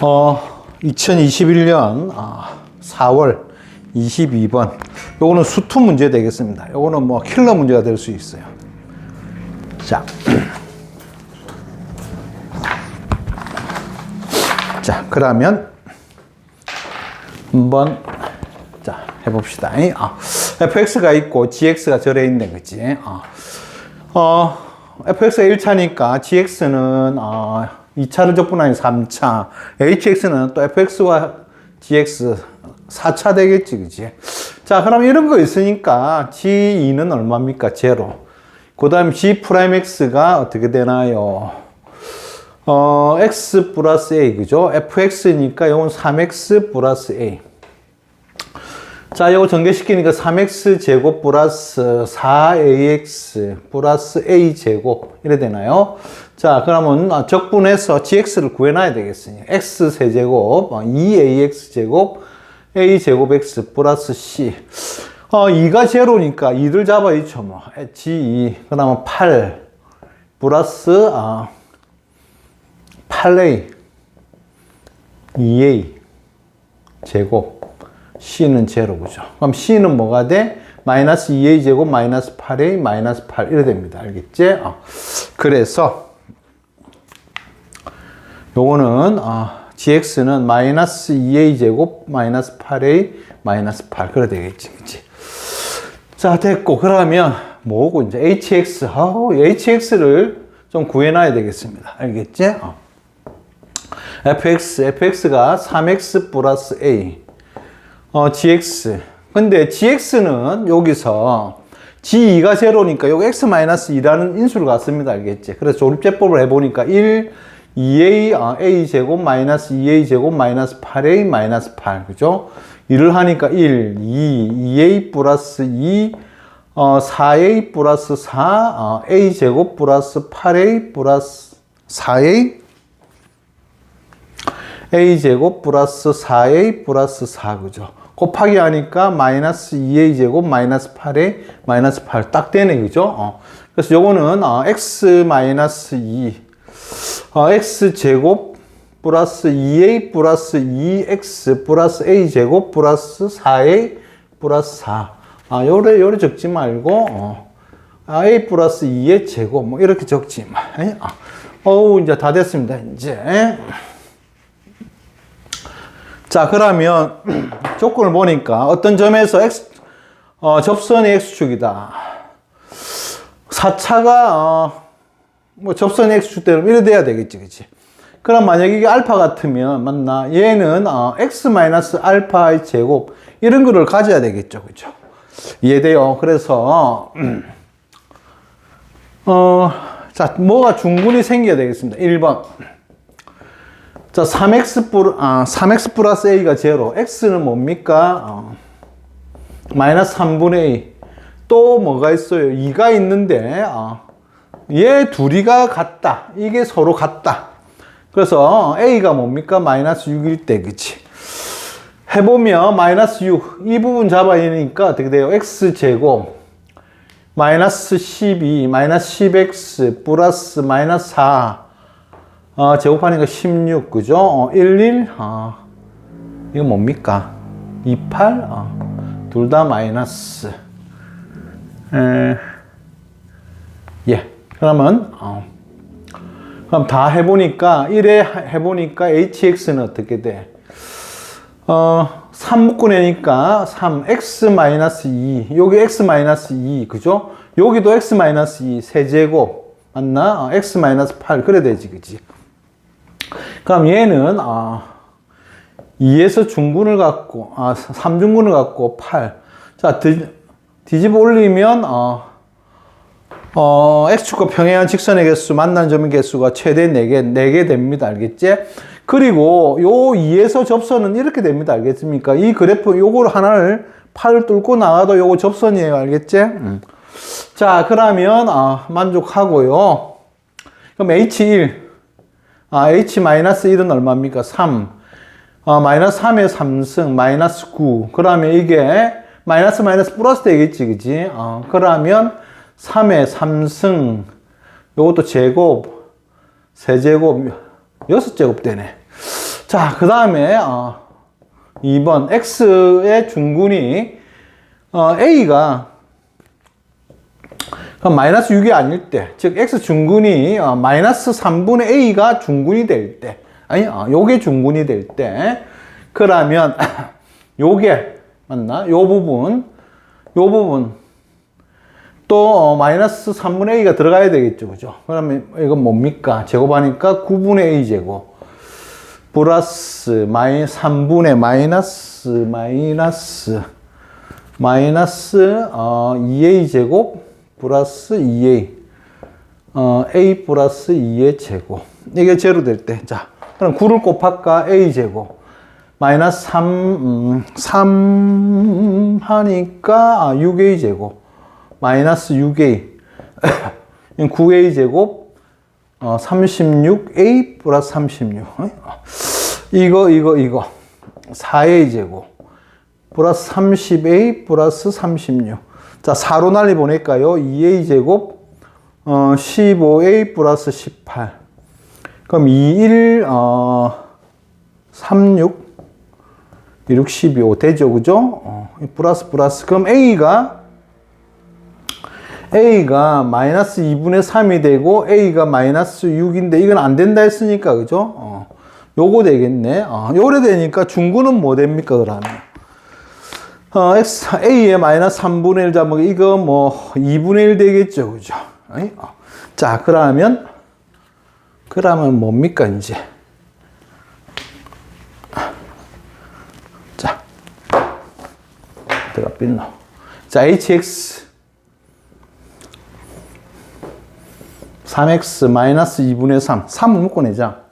어, 2021년 4월 22번. 요거는 수투 문제 되겠습니다. 요거는 뭐 킬러 문제가 될 수 있어요. 자. 자, 그러면 한번 자, 해 봅시다. 아, fx가 있고 gx가 절에 있네, 그치? 어, 어 fx가 1차니까 gx는 어, 2차를 적분하니 3차, hx는 또 fx와 gx 4차 되겠지, 그치? 자, 그럼 이런 거 있으니까 g2는 얼마입니까? 제로. 그 다음 g'x가 어떻게 되나요? 어, x 플러스 a, 그죠? fx니까 이건 3x 플러스 a. 자, 이거 전개시키니까 3x 제곱 플러스 4ax 플러스 a 제곱 이래 되나요? 자, 그러면 적분해서 gx를 구해놔야 되겠으니 x 세제곱 2ax 제곱 a 제곱 x 플러스 c 어, 2가 제로니까 2를 잡아있죠 뭐 g2 그러면 8 플러스 아, 8a 2a 제곱 c는 제로 그죠 그럼 c는 뭐가 돼? 마이너스 2a 제곱 마이너스 8a 마이너스 8 이래 됩니다 알겠지? 어. 그래서 요거는 어, gx는 마이너스 2a 제곱 마이너스 8a 마이너스 8 그래 되겠지 그치? 자 됐고 그러면 뭐고 이제 hx 어, hx를 좀 구해놔야 되겠습니다 알겠지? 어. fx, fx가 3x 플러스 a, 어, gx. 근데 gx는 여기서 g2가 제로니까 여기 x 마이너스 2라는 인수를 갖습니다. 알겠지? 그래서 조립제법을 해보니까 1, 2a, 어, a 제곱 마이너스 2a 제곱 마이너스 8a 마이너스 8. 그죠? 1을 하니까 1, 2, 2a 플러스 2, 어, 4a 플러스 4, 어, a 제곱 플러스 8a 플러스 4a a제곱 플러스 4a 플러스 4 그죠? 곱하기 하니까 마이너스 2a 제곱 마이너스 8a 마이너스 8 딱 되네 그죠? 어. 그래서 요거는 어, x 마이너스 2 어, x 제곱 플러스 2a 플러스 2x 플러스 a 제곱 플러스 4a 플러스 4 아, 요래 요래 적지 말고 어. 아, a 플러스 2의 제곱 뭐 이렇게 적지 마. 아. 어우 이제 다 됐습니다. 이제 자, 그러면 조건을 보니까 어떤 점에서 X, 어, 접선이 X축이다. 4차가, 어, 뭐 접선이 X축되면 이래 돼야 되겠지, 그치? 그럼 만약 이게 알파 같으면, 맞나? 얘는, 어, X 마이너스 알파의 제곱, 이런 거를 가져야 되겠죠, 그죠? 이해돼요? 그래서, 어, 자, 뭐가 중군이 생겨야 되겠습니다. 1번. 자, 3x 플 아, 3x 플러스 a가 제로. x는 뭡니까? 어, 마이너스 3분의 a. 또 뭐가 있어요? 2가 있는데, 어, 얘 둘이가 같다. 이게 서로 같다. 그래서 a가 뭡니까? 마이너스 6일 때, 그치? 해보면 마이너스 6. 이 부분 잡아야 되니까 어떻게 돼요? x 제곱. 마이너스 12, 마이너스 10x 플러스 마이너스 4. 어, 제곱하니까 16, 그죠? 어, 11, 어, 이거 뭡니까? 28, 어, 둘 다 마이너스. 에, 예. 그러면, 어, 그럼 다 해보니까, 1에 해보니까 hx는 어떻게 돼? 어, 3 묶어내니까 3, x 마이너스 2, 여기 x 마이너스 2, 그죠? 여기도 x 마이너스 2, 세제곱, 맞나? 어, x 마이너스 8, 그래 되지, 그지? 그럼 얘는 아, 2에서 중군을 갖고 아, 3중군을 갖고 8. 자, 뒤, 뒤집어 올리면 어, 어, x축과 평행한 직선의 개수, 만난 점의 개수가 최대 4개, 4개 됩니다. 알겠지? 그리고 요 2에서 접선은 이렇게 됩니다. 알겠습니까? 이 그래프 요걸 하나를 8을 뚫고 나가도 요거 접선이에요. 알겠지? 음. 자, 그러면 아, 만족하고요. 그럼 H1 아, h-1은 얼마입니까? 3. 어, 마이너스 3의 3승, 마이너스 9. 그러면 이게 마이너스 마이너스 플러스 되겠지, 그지? 어, 그러면 3의 3승, 요것도 제곱, 세제곱, 6제곱 되네. 자, 그 다음에, 어, 2번, x의 중군이, 어, a가, 그럼 마이너스 6이 아닐 때, 즉, x 중군이, 어, 마이너스 3분의 a가 중군이 될 때, 아니, 어, 요게 중군이 될 때, 그러면, 요게, 맞나? 요 부분, 요 부분, 또 어, 마이너스 3분의 a가 들어가야 되겠죠. 그죠? 그러면 이건 뭡니까? 제곱하니까 9분의 a 제곱 플러스 마이 3분의 마이너스 마이너스 마이너스 어, 2a 제곱 플러스 2a 어, a 플러스 2의 제곱. 이게 제로 될 때. 자 그럼 9를 곱할까? A 제곱. 마이너스 3, 음, 3 하니까 아, 6a 제곱. 마이너스 6a 9a 제곱. 어, 36a 플러스 36 어? 이거 이거 이거. 4a 제곱. 플러스 30a 플러스 36 자 4로 날리 보낼까요 2a 제곱 어, 15a 플러스 18 그럼 21 어, 36 16, 12, 되죠, 그죠? 어, 플러스, 플러스. 그럼 A가, A가 마이너스 2분의 3이 되고, A가 마이너스 6인데, 이건 안 된다 했으니까, 그죠? 어, 요거 되겠네. 어, 요래 되니까 중구는 뭐 됩니까, 그러면? 어, A의 마이너스 3분의 1 잡으면, 이거 뭐, 2분의 1 되겠죠, 그죠? 어. 자, 그러면, 그러면 뭡니까, 이제? 내가 뺐나? 자, hx 3x 마이너스 2분의 3 3을 묶어내자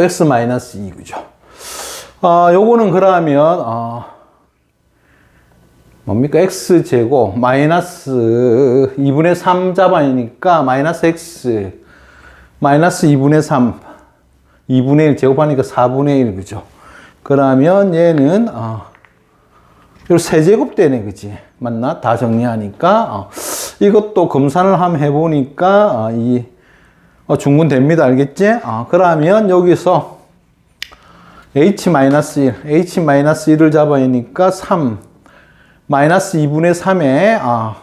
요 x 마이너스 2 그죠 아, 요거는 그러면 어, 뭡니까 x 제곱 마이너스 2분의 3 잡아니까 마이너스 x 마이너스 2분의 3 2분의 1 제곱하니까 4분의 1 그죠? 그러면 얘는 어, 요 세제곱 되네 그지? 맞나? 다 정리하니까 어, 이것도 검산을 한번 해보니까 어, 이 어, 중분 됩니다 알겠지? 어, 그러면 여기서 h-1 h-1을 잡아야니까 3 마이너스 2분의 3에 어,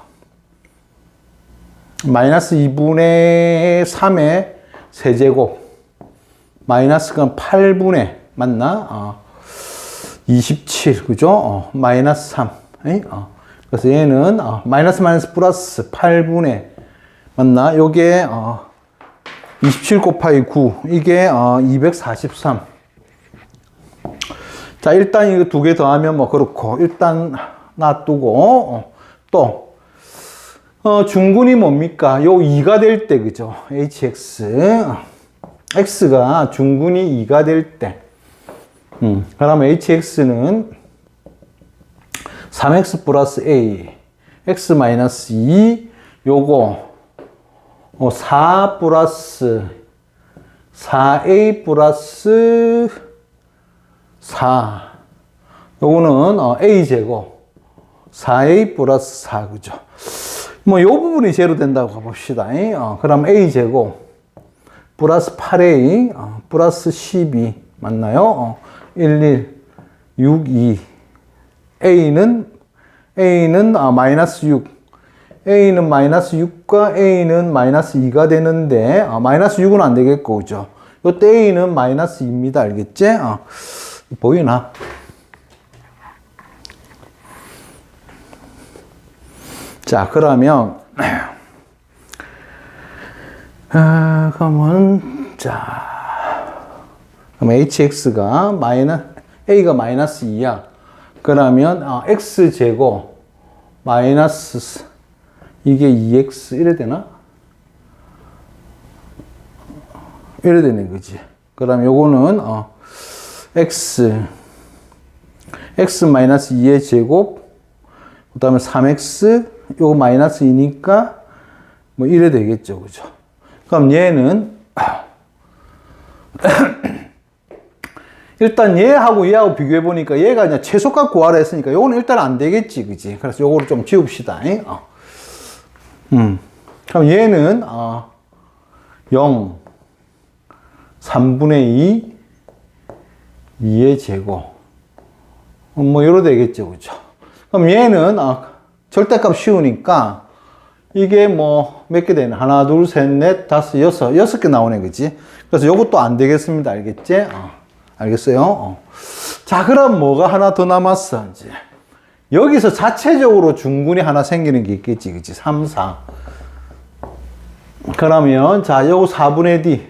마이너스 2분의 3의 세제곱 마이너스가 8분의 맞나? 어, 27 그죠? 어, 마이너스 3 에이? 어. 그래서 얘는 어, 마이너스 마이너스 플러스 8분의 맞나? 요게 어, 27 곱하기 9 이게 어, 243 자, 일단 이거 두 개 더하면 뭐 그렇고, 일단 놔두고, 어, 또, 어, 중군이 뭡니까? 요 2가 될 때, 그죠? hx. x가 중근이 2가 될 때, 음, 그러면 hx는 3x 플러스 a, x 마이너스 2, 요거, 어, 4 플러스 4a 플러스 4. 요거는 어, a 제곱 4a 플러스 4 그죠? 뭐 요 부분이 제로 된다고 가봅시다. 어, 그럼 a 제곱 플러스 8a, 어, 플러스 12 맞나요? 어, 11, 62. a는 a는 아, 마이너스 6. A는 마이너스 6과 a는 마이너스 2가 되는데 아, 마이너스 6은 안 되겠고 그죠? 요때 a는 마이너스 2입니다. 알겠지? 어, 보이나? 자 그러면 아, 그러면, 자, 그럼 hx가 마이너스, a가 마이너스 2야. 그러면, 아, x제곱, 마이너스, 이게 2x, 이래 되나? 이래 되는 거지. 그럼 요거는, 어, x, x 마이너스 2의 제곱, 그 다음에 3x, 요거 마이너스 2니까, 뭐 이래 되겠죠. 그죠? 그럼 얘는 일단 얘하고 얘하고 비교해 보니까 얘가 그냥 최소값 구하라 했으니까 요거는 일단 안 되겠지, 그지? 그래서 요거를 좀 지웁시다. 어. 음. 그럼 얘는 어, 0, 3분의 2, 2의 제곱. 어, 뭐, 이러 되겠죠. 그죠? 그럼 얘는, 아, 절대값 쉬우니까, 이게 뭐, 몇 개 되나? 하나, 둘, 셋, 넷, 다섯, 여섯, 여섯 개 나오네. 그지? 그래서 요것도 안 되겠습니다. 알겠지? 어, 알겠어요? 어. 자, 그럼 뭐가 하나 더 남았어, 이제. 여기서 자체적으로 중군이 하나 생기는 게 있겠지. 그지? 3, 4. 그러면, 자, 요거 4분의 D.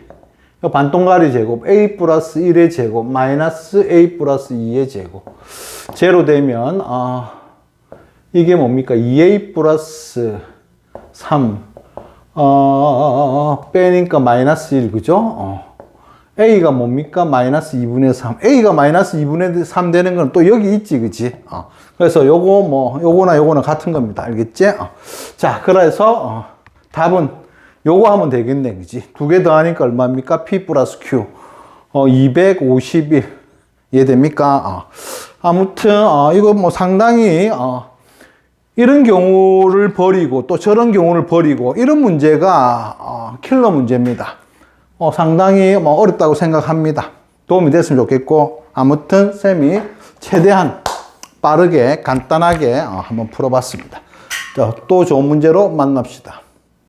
요 반동가리 제곱. A 플러스 1의 제곱. 마이너스 A 플러스 2의 제곱. 제로 되면, 어, 이게 뭡니까? 2A 플러스 3. 어, 빼니까 마이너스 1, 그죠? 어. A가 뭡니까? 마이너스 2분의 3. A가 마이너스 2분의 3 되는 건 또 여기 있지, 그지? 어. 그래서 요거 뭐, 요거나 요거나 같은 겁니다. 알겠지? 어. 자, 그래서, 어, 답은 요거 하면 되겠네, 그지? 두개 더하니까 얼마입니까? P 플러스 Q. 어, 251. 이해됩니까? 어. 아무튼, 어, 이거 뭐 상당히, 어, 이런 경우를 버리고 또 저런 경우를 버리고 이런 문제가 어, 킬러 문제입니다. 어, 상당히 뭐 어렵다고 생각합니다. 도움이 됐으면 좋겠고 아무튼 쌤이 최대한 빠르게 간단하게 어, 한번 풀어봤습니다. 자, 또 좋은 문제로 만납시다.